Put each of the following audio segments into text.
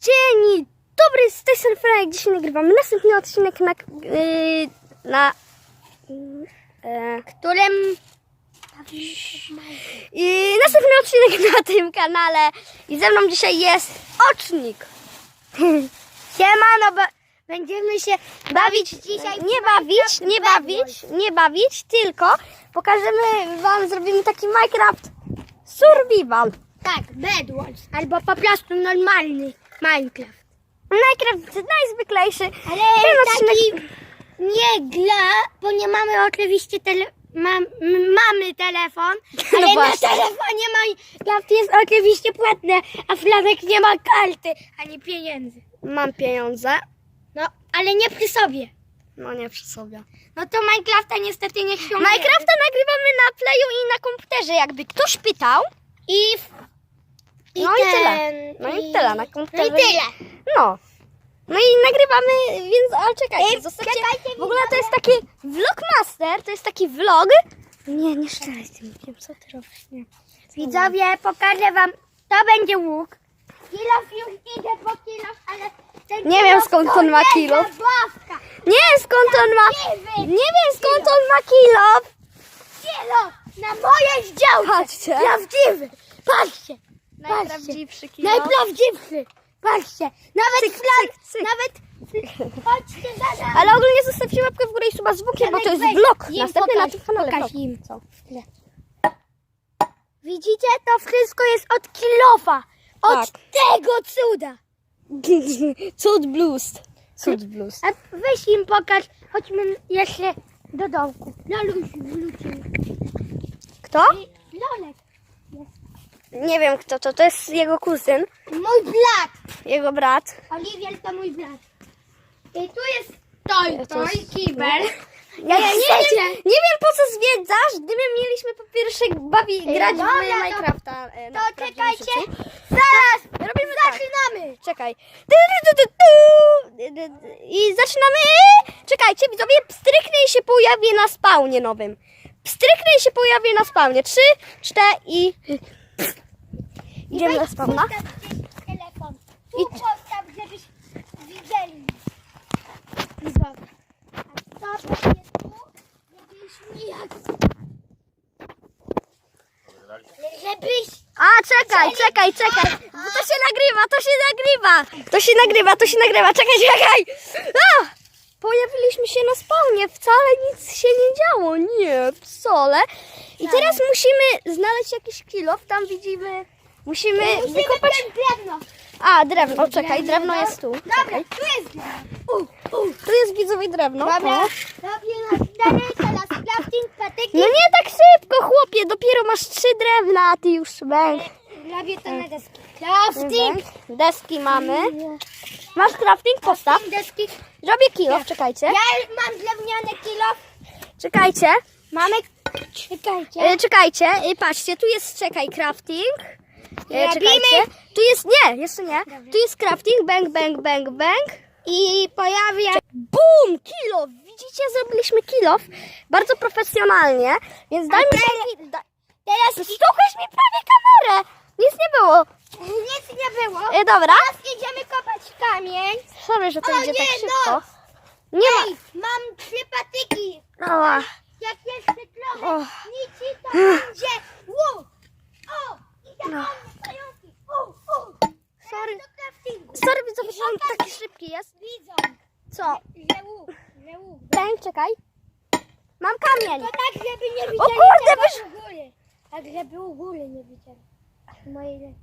Dzień dobry, z tej strony. Dzisiaj nagrywamy następny odcinek na... Yy, na yy, którym... Yy, następny odcinek na tym kanale. I ze mną dzisiaj jest Ocznik. Siemano, będziemy się bawić dzisiaj. Nie bawić, nie bawić, nie bawić, tylko pokażemy wam, zrobimy taki Minecraft Survival. Tak, Bedwars. Albo po prostu normalny Minecraft. Minecraft najzwyklejszy. Ale taki nie gra, bo nie mamy oczywiście tele... Mam, mamy telefon, No ale na właśnie. telefonie Minecraft jest oczywiście płatne, a Flanek nie ma karty, ani pieniędzy. Mam pieniądze. No, ale nie przy sobie. No nie przy sobie. No to Minecrafta niestety nie ściągniemy. Minecrafta nagrywamy na Playu i na komputerze, jakby ktoś pytał. I... No i tyle. No i tyle, na No komputerze. i tyle. No. No i nagrywamy, więc ale czekajcie, Ej, zostawcie. czekajcie, w ogóle to jest taki vlogmaster, to jest taki vlog. Nie, nie szczeraj z tym, wiem co ty robisz, nie. Widzowie, pokażę wam, to będzie łuk. Kilof już idę po kilof, ale ten Nie wiem, skąd on ma kilof. Nie wiem skąd on ma, nie wiem skąd on ma kilo. Kilof na mojej działce. Patrzcie. Prawdziwy. Patrzcie. Najprawdziwszy kilo. Najprawdziwszy. Patrzcie. Nawet Cyk, flag, cyk, cyk. nawet... Chodźcie za nami. Ale ogólnie zostawcie łapkę w górę i suba z bukiem, bo to jest vlog. Następny na pokaż, tym kanale pokaż im. Co? Widzicie? To wszystko jest od kilofa. Od Tak. tego cuda. Cud blues. Cud blues. A weź im pokaż. Chodźmy jeszcze do dołku. Loluś wrócił. Kto? Lolek. Nie wiem kto to, to jest jego kuzyn, Mój brat. jego brat. Oliwier to mój brat. I tu jest Toj, to Toj, jest- kibel. Ja nie, chcecie? wiem, nie wiem po co zwiedzasz, gdyby mieliśmy po pierwsze bawi, grać dobra, w to- Minecrafta. e, na To prawdziwym czekajcie. życiu. Zaraz. Robimy tak. Zaczynamy. Czekaj. I zaczynamy. Czekajcie, widzowie, pstryknę i się pojawię na spawnie nowym. Pstryknę i się pojawię na spawnie. Trzy, cztery i... Idziemy na spawna. Telefon. Tu postaw, żebyś widzieli. Widzowie. A to będzie tu, żebyś jak... Żebyś... A, czekaj, czekaj, czekaj. Bo to się nagrywa, to się nagrywa. To się nagrywa, to się nagrywa. Czekaj, czekaj. A! Pojawiliśmy się na spawnie. Wcale nic się nie działo. Nie, wcale. I teraz musimy znaleźć jakiś kilof. Tam widzimy... Musimy wykopać... drewno. A, drewno, czekaj, drewno jest tu. Dobra, Czekaj. tu jest drewno. Tu jest widzowie drewno. Dobra, O. robię na dalej teraz crafting patyki. No nie tak szybko, chłopie. Dopiero masz trzy drewna, a ty już bęk. Robię to na deski. Crafting. Deski mamy. Masz crafting? Postaw. Deski. Zrobię kilo, czekajcie. Ja mam drewniane kilo. Czekajcie. Mamy... Czekajcie. E, czekajcie, e, patrzcie, tu jest czekaj crafting. E, czekajcie. Tu jest nie, jeszcze nie. Tu jest crafting, bang, bang, bang, bang. I pojawia... Bum! Kilo! Widzicie, zrobiliśmy kilo. Bardzo profesjonalnie. Więc dajmy Teraz Stukłeś mi prawie kamerę! Nic nie było. Nic nie było. E, dobra. Teraz idziemy kopać kamień. Sorry, że to O idzie nie, tak szybko. no. Nie ma. Ej, mam trzy patyki. Ała. Jak jeszcze trochę Och. nic to będzie. Wu. O! I No. zapomnę pająki. U, u. Sorry. Sorry, widzowie, że on taki szybki jest. Widzą, Co? że łuk, że łuk. Ten, czekaj. Mam kamień. To tak, żeby nie widzieli kurde, tego wysz- u góry. Tak, żeby u góry nie widzieli. Mojej ręki.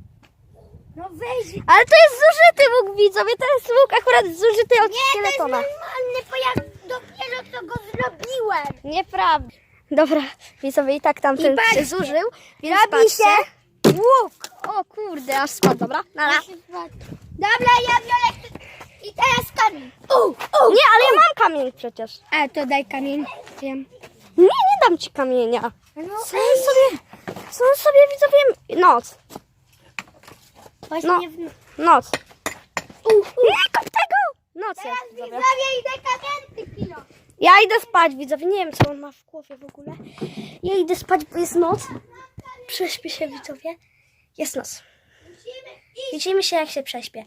No weź. Ale to jest zużyty łuk, widzowie. To jest łuk akurat zużyty od Nie, to jest szkieletona. normalny, bo ja dopiero co go zrobiłem. Nieprawda. Dobra, widzowie, i tak tamten I patrzcie. się zużył, więc Robi patrzcie. się Łuk! O kurde, aż spadł, dobra? Nara. Dobra, ja biorę i teraz kamień. U, u. Nie, ale ja mam kamień przecież. A to daj kamień. Wiem. Nie, nie dam ci kamienia. No, sobie, co on sobie widzowie... Noc, Właśnie No. w... noc. Nie kop tego! Noc Teraz jest, widzowie. widzowie idę kamienny kilo. Ja idę spać, widzowie. Nie wiem, co on ma w głowie w ogóle. Ja idę spać, bo jest noc. Prześpię się widzowie. Jest noc. Widzimy się jak się prześpię.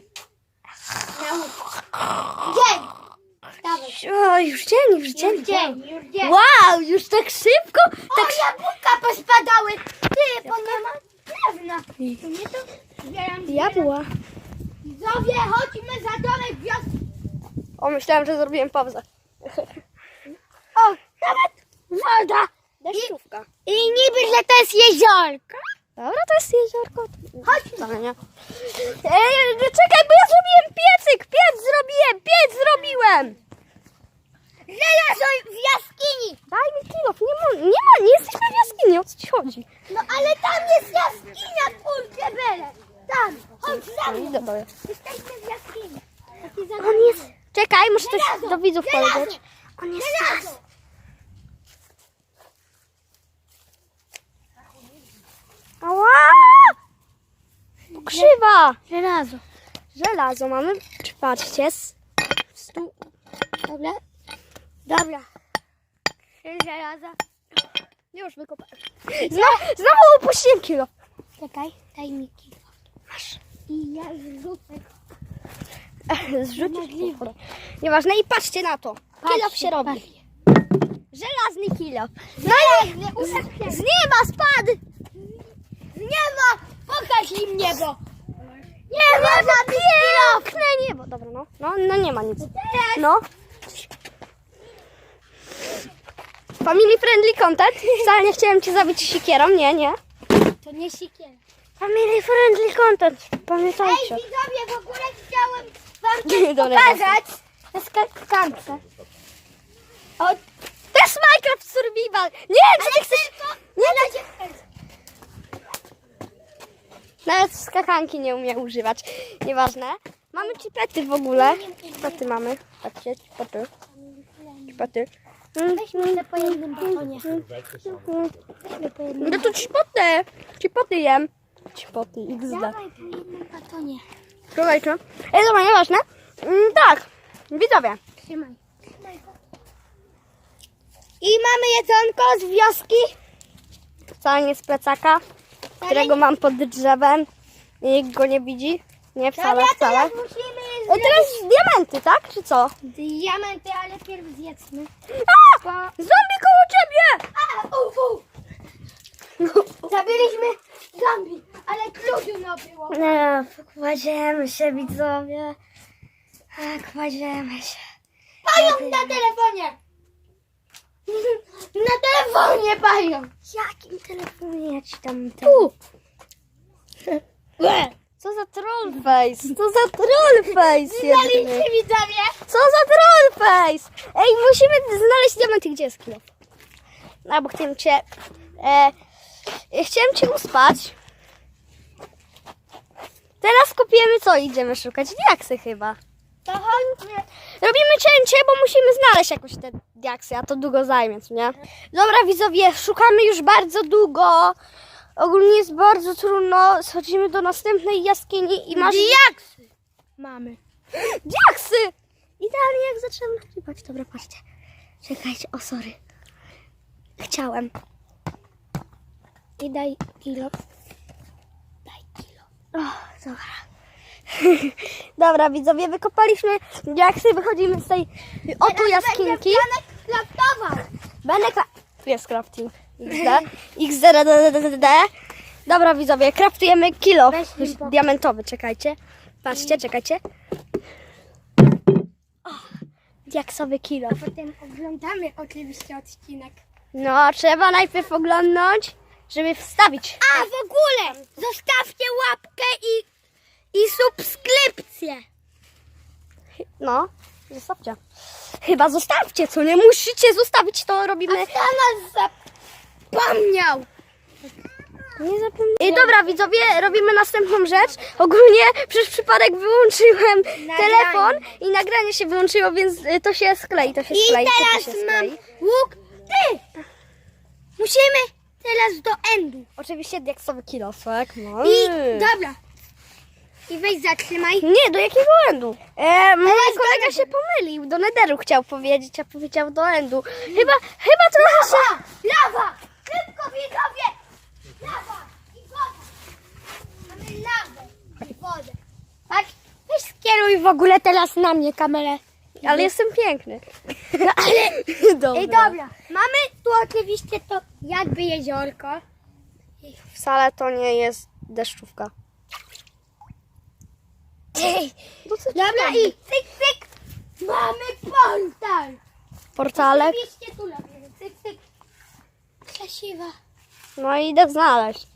Dzień! O, już dzień, już dzień. Już dzień, już dzień. Wow, już tak szybko. O, Tak jabłka pospadały! Ty, bo nie ma drewna. To nie to zbieram Jabła. Widzowie, chodźmy za domek wioski. O, myślałem, że zrobiłem pauzę. O, nawet woda. Deszczówka. I niby, że to jest jeziorko. Dobra, to jest jeziorko. Chodź. Nie. Ej, czekaj, bo ja zrobiłem piecyk. Piec zrobiłem, piec zrobiłem. Żelazo w jaskini. Daj mi kilof. Nie ma, nie ma, nie jesteśmy w jaskini. O co ci chodzi? No ale tam jest jaskinia, kurczę bele. Tam, chodź za mną. Jesteśmy w jaskini. On jest... Czekaj, muszę coś do widzów powiedzieć. On jest Żelazo. Ała! Krzywa! Żelazo. Żelazo mamy. Patrzcie. Stu... Dobra. Dobra. Trzy żelaza. Już wykopałem. Znowu, znowu upuściłem kilo. Czekaj, daj I ja zrzucę. Zrzucisz to. Nieważne i patrzcie na to. Patrzcie, się robi. patrzcie. Żelazny kilof. No i z, Z nieba spadł! nie ma! Pokaż im niebo! Nie ma żadnych Piękne niebo. Dobra, no. No, no nie ma nic. No. Family friendly content. Wcale nie chciałem cię zabić sikierą. Nie, nie. to nie sikier. Family friendly content. Ej, Pamiętajcie. widzowie, w ogóle chciałem wam coś Dobra, pokazać na skakance. O, To jest Minecraft Survival. Nie, czy ty chcesz... nie na dziewczynce. Nawet skakanki nie umie używać. Nieważne. Mamy cipety w ogóle. Cipety mamy. Patrzcie, cipety. Cipety. Weźmy po jednym batonie. Weźmy po jednym No to cipoty. Cipoty jem. Cipoty, XD. Dawaj po jednym batonie. Słuchajcie. Ej, dobra, nieważne. Mm, tak. Widzowie. Trzymaj. I mamy jedzonko z wioski. Wcale nie z plecaka, którego mam pod drzewem. I nikt go nie widzi. Nie, wcale, Dobra, wcale. teraz musimy Ej, zrobić teraz diamenty, tak? Czy co? diamenty, ale pierw zjedzmy. A! Bo koło ciebie! A, u, u. Zabiliśmy zombie, ale kluczu no było. Nie, kładziemy się, widzowie. A, Kładziemy się. Pająk na telefonie! Na telefonie pająk! Jakim telefonie ja ci tam... Tu! Co za trollface? Co za trollface jedyny? Zaliczy widzowie! Co za trollface? Ej, musimy znaleźć diamenty. Gdzie jest? No, bo chciałem cię... E, chciałem cię uspać. Kopiemy co? Idziemy szukać diaksy chyba. To chodźmy. Robimy cięcie, bo musimy znaleźć jakoś te diaksy, a to długo zajmie, co nie? Dobra, widzowie, szukamy już bardzo długo. Ogólnie jest bardzo trudno. Schodzimy do następnej jaskini i masz... Diaksy! Mamy. Diaksy! Idealnie jak zaczęłam nagrywać. Dobra, patrzcie. Czekajcie, o sorry. Chciałem. I daj kilo. Daj kilo. O, dobra. dobra, widzowie, wykopaliśmy diaksy, wychodzimy z tej oto jaskinki. Janek kraftował. Tu jest crafting. XD. XD. Dobra, widzowie, craftujemy kilo diamentowy. Czekajcie. Patrzcie, czekajcie. O, diaksowy kilo. Potem oglądamy oczywiście odcinek. No, trzeba najpierw oglądnąć, żeby wstawić. A w ogóle zostawcie łapkę i, i subskrypcję. No, zostawcie. Chyba zostawcie, co nie musicie zostawić, to robimy. Kto nas zapomniał? Nie zapomnij. I dobra, widzowie, robimy następną rzecz. Ogólnie przez przypadek wyłączyłem Nagranie. telefon i nagranie się wyłączyło, więc y, to się sklei, to się I sklei. to teraz się mam sklei. łuk. Ty! Musimy teraz do endu. Oczywiście diaksowy kilofek. No. I dobra. I weź zatrzymaj. Nie, do jakiego lądu? E, mój kolega się pomylił, do nederu chciał powiedzieć, a powiedział do lądu. Chyba, chyba trochę się... Lawa! Lawa! Szybko, widzowie! Lawa i woda. Mamy lawę i wodę. Tak? Weź skieruj w ogóle teraz na mnie kamerę. Ale mhm. jestem piękny. No ale... dobra. Ej, dobra. Mamy tu oczywiście to jakby jeziorko. Wcale to nie jest deszczówka. No dobra i cyk, cyk. Mamy portal. Portalek. Oczywiście tu. Cyk, cyk. No i idę znaleźć.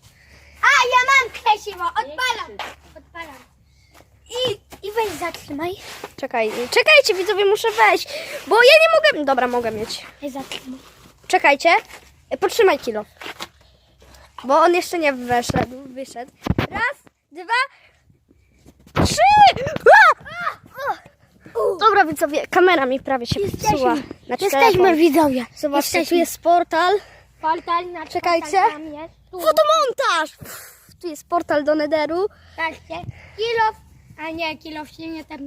A, ja mam krzesiwo. Odpalam. Odpalam. I, i weź zatrzymaj. Czekaj, czekajcie widzowie, muszę wejść, bo ja nie mogę... Dobra, mogę mieć. Zatrzymaj. Czekajcie, E, potrzymaj kilo. Bo on jeszcze nie weszedł, wyszedł. Raz, dwa, trzy! Dobra widzowie, kamera mi prawie się popsuła. Na Jesteśmy telefon. widzowie. Zobaczcie, tu Jesteśmy. jest portal. Portal na Czekajcie. portal tam jest. Tu. Fotomontaż! Pff, Tu jest portal do Nederu. Patrzcie. Kilof. A nie, kilof się nie tam...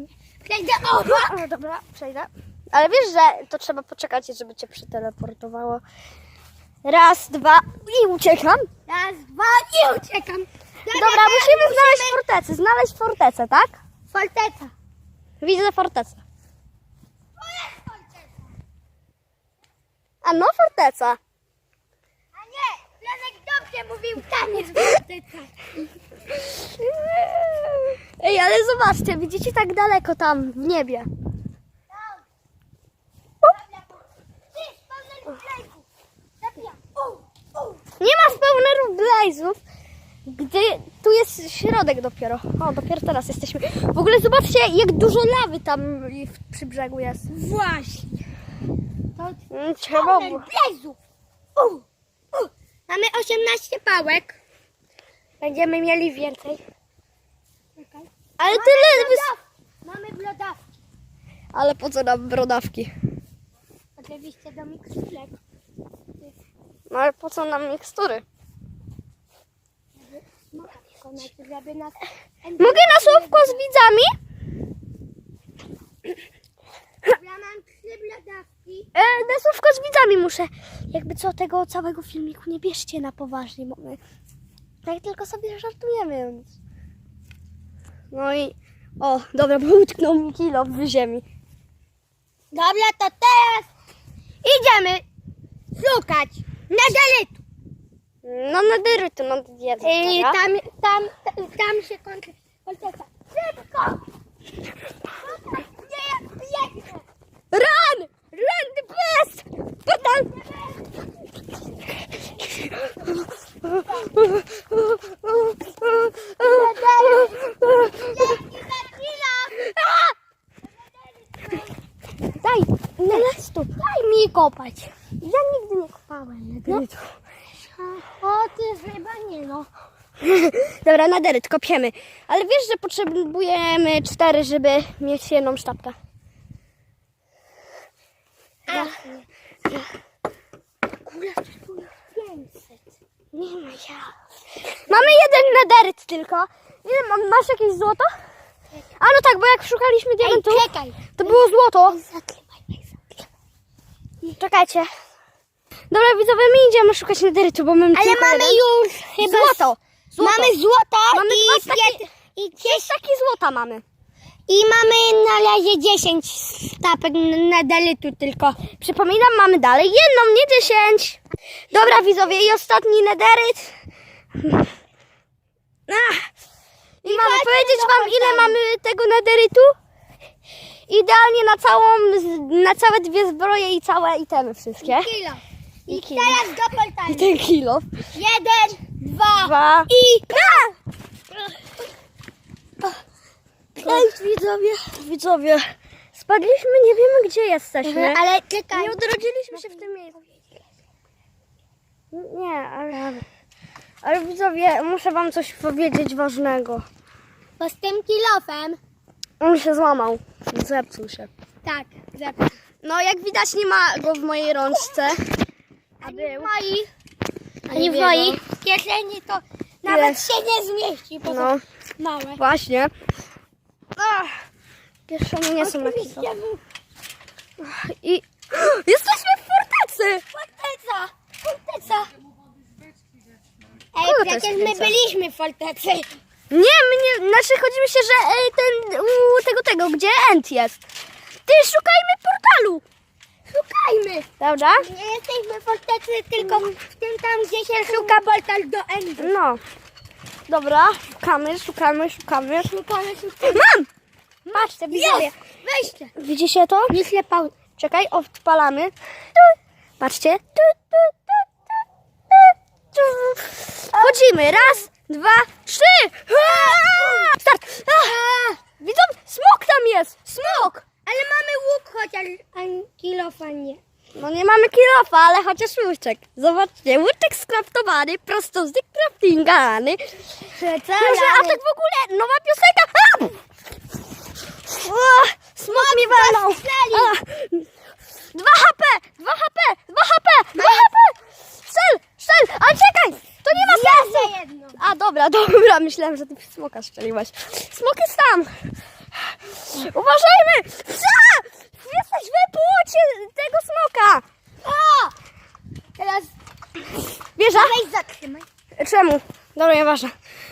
Przejdę oba. O, dobra, przejdę. Ale wiesz, że to trzeba poczekać, żeby cię przeteleportowało. Raz, dwa i uciekam. Raz, dwa i uciekam. Dobra, musimy znaleźć fortecę. Znaleźć fortecę, tak? Forteca. Widzę fortecę. To jest forteca. A no, forteca. A nie, Janek dobrze mówił, tam jest forteca. Ej, ale zobaczcie, widzicie tak daleko tam w niebie. Tam. Dobra, Ty, spełnę lejku. U, u. Nie ma spełnerów blazów, gdy tu jest środek dopiero. O, dopiero teraz jesteśmy. W ogóle zobaczcie, jak dużo lawy tam w- przy brzegu jest. Właśnie. To Mm, Trzeba pełen było. U, u. Mamy 18 pałek. Będziemy mieli więcej. Czekaj. Ale Mamy tyle... Wys... brodawki. Mamy brodawki. Ale po co nam brodawki? Oczywiście do miksturek. No ale po co nam mikstury? Smoka wykonać, żeby nas... Mogę na słówko z widzami? Ja mam trzy brodawki. E, na słówko z widzami muszę. Jakby co, tego całego filmiku nie bierzcie na poważnie, bo my tak tylko sobie żartujemy. Więc... No i... O, dobra, bo utknął mi kilo w ziemi. Dobra, to teraz idziemy szukać na dyrytu, na dietę. I dobra? tam, tam, tam się kończy forteca. Szybko! Nie, biegnę! Run! Run the best! Portal! Biegnij za chwilę! Daj, nie stop. Daj mi kopać. Ja nigdy nie kopałem na dyrytu. O, ty chyba nie no. Dobra, na dyryt kopiemy. Ale wiesz, że potrzebujemy cztery, żeby mieć jedną sztabkę. Kula, kula, 500. Nie ma ja. Mamy jeden nederyt tylko. Ile mam? Masz jakieś złoto? A no tak, bo jak szukaliśmy Ej, diamentu, czekaj. to było złoto. Zaklejaj, ej, zaklejaj. Czekajcie. Dobra, widzowie, my idziemy szukać nederytu, bo mamy Ale tylko mamy jeden. już chyba... Złoto. złoto. Mamy złoto Mamy i, dwa staki- i, Pięć złota mamy. i mamy na razie 10 stapek nadaletu tylko. Przypominam, mamy dalej jedną, nie dziesięć. Dobra, widzowie, i ostatni nederyt. Ach. I mamy chodźmy powiedzieć do wam, ile portalu. mamy tego nederytu? Idealnie na całą, na całe dwie zbroje i całe itemy wszystkie. Kilo. I, kilo. teraz I ten kilo. Jeden, dwa, Dwa. i... Cześć widzowie. Widzowie. Spadliśmy, nie wiemy gdzie jesteśmy. Ale czekaj. Nie odrodziliśmy się w tym miejscu. Nie, ale... Ale widzowie, muszę wam coś powiedzieć ważnego. Bo z tym kilofem... On się złamał. Zepsuł się. Tak, zepsuł. No, jak widać, nie ma go w mojej rączce. A w moich, ani w moich w kieszeni to nawet Jest. się nie zmieści, bo No, to małe. właśnie. Ach, Kieszenie nie są takie. Oczywiście I... Jesteśmy w fortecy! Forteca! Forteca! Ej, Kogo to jest przecież my forteca? byliśmy w fortecy. Nie, my nie, znaczy chodzi mi się, że e, ten, u tego, tego, gdzie Ent jest. Ty, szukajmy portalu. Szukajmy. Dobra? Nie jesteśmy w fortecy, tylko w tym tam, gdzie się szuka portal do Endu. No. Dobra, szukamy, szukamy, szukamy. Szukamy, szukamy. Mam! Patrzcie, widzowie. Jest! Weźcie. Widzicie to? Nie ślepał. Czekaj, odpalamy. Tu. Patrzcie. Tu, tu, tu, tu, tu, tu. Wchodzimy. Raz, dwa, trzy. Start. Ah! Widzą? Smok tam jest. Smok. Ale mamy łuk chociaż, a kilofa nie. No nie mamy kilofa, ale chociaż łuczek. Zobaczcie, łuczek skraftowany, prosto z craftingany. Może, a tak w ogóle nowa piosenka. A! O, smok mi walnął. A! Dwa HP, dwa HP, dwa HP, dwa HP. Strzel, strzel, a czekaj, to nie ma sensu. Jedno. A dobra, dobra, myślałem, że ty smoka strzeliłaś. Smok jest tam. Uważajmy! Psa! Jesteś w płocie tego smoka. O! Teraz Wieża? weź zatrzymaj. Czemu? Dobra, nieważne.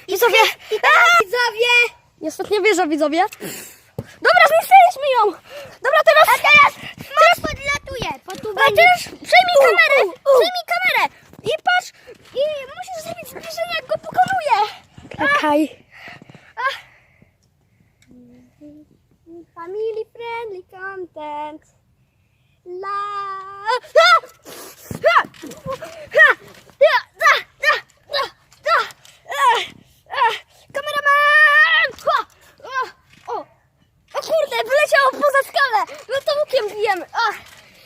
Widzowie! Teraz widzowie. Ostatnia wieża, widzowie. Dobra, zniszczyliśmy ją! Dobra, teraz... A teraz smok podlatuje, A teraz przejmij kamerę! Przejmij kamerę! I patrz! I musisz zrobić zbliżenie, jak go pokonuję! Czekaj. Family friendly content. La. Kameraman! O! O! Kurde, wyleciało poza skalę! No to łukiem bijemy!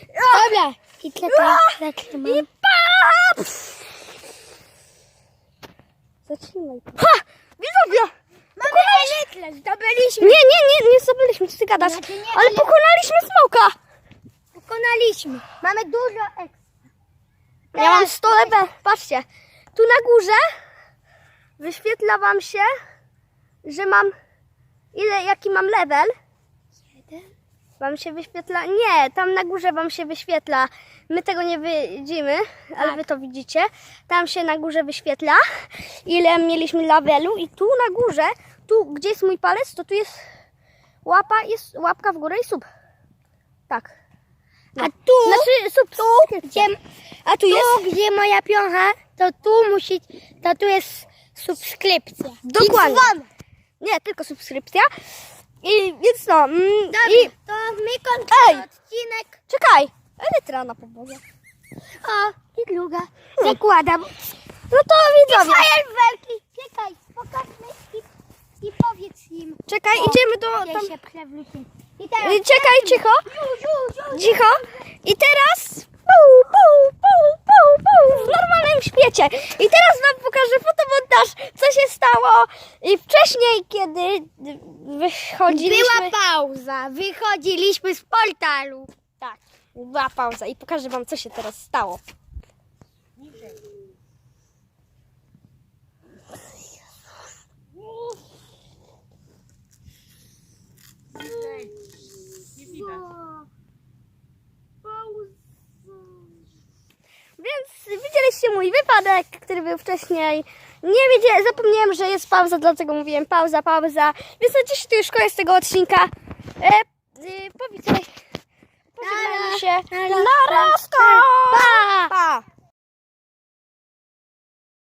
Dobra. I teraz zatrzymaj. I pa! Zatrzymaj. Ha! Widzowie! Mamy elektrę, zdobyliśmy. Nie, nie, nie, nie zdobyliśmy, co ty gadasz. Znaczy nie, ale pokonaliśmy smoka. Pokonaliśmy. Mamy dużo ekstra. Ja mam 100 level. Patrzcie, tu na górze wyświetla wam się, że mam ile, jaki mam level. Jeden. Wam się wyświetla, nie, tam na górze wam się wyświetla. My tego nie widzimy, ale Tak. wy to widzicie. Tam się na górze wyświetla, ile mieliśmy levelu i tu na górze, tu gdzie jest mój palec, to tu jest łapa, jest łapka w górę i sub. Tak. A tu, Znaczy sub, gdzie, a tu tu, jest gdzie moja piącha, to tu musi, to tu jest subskrypcja. Dokładnie. I. Nie, tylko subskrypcja. I więc no. Mm, Dobra, I to my kończymy odcinek. czekaj. Elektra na podłodze. O, i druga. Zakładam. No to I widzowie. fajerwerki. Czekaj, pokażmy i, i powiedz im. Czekaj, idziemy do tam. I teraz... Czekaj, cicho. Cicho. I teraz. Puu, puu, puu, puu, puu, w normalnym świecie. I teraz wam pokażę fotomontaż, co się stało i wcześniej, kiedy wychodziliśmy. Była pauza. Wychodziliśmy z portalu. Tak, była pauza i pokażę wam, co się teraz stało. Więc widzieliście mój wypadek, który był wcześniej. Nie wiedziałem, zapomniałem, że jest pauza, dlatego mówiłem pauza, pauza. Więc na dziś to już koniec tego odcinka. E, e, powiedzmy, pożegnajmy się. Nara, Na nara!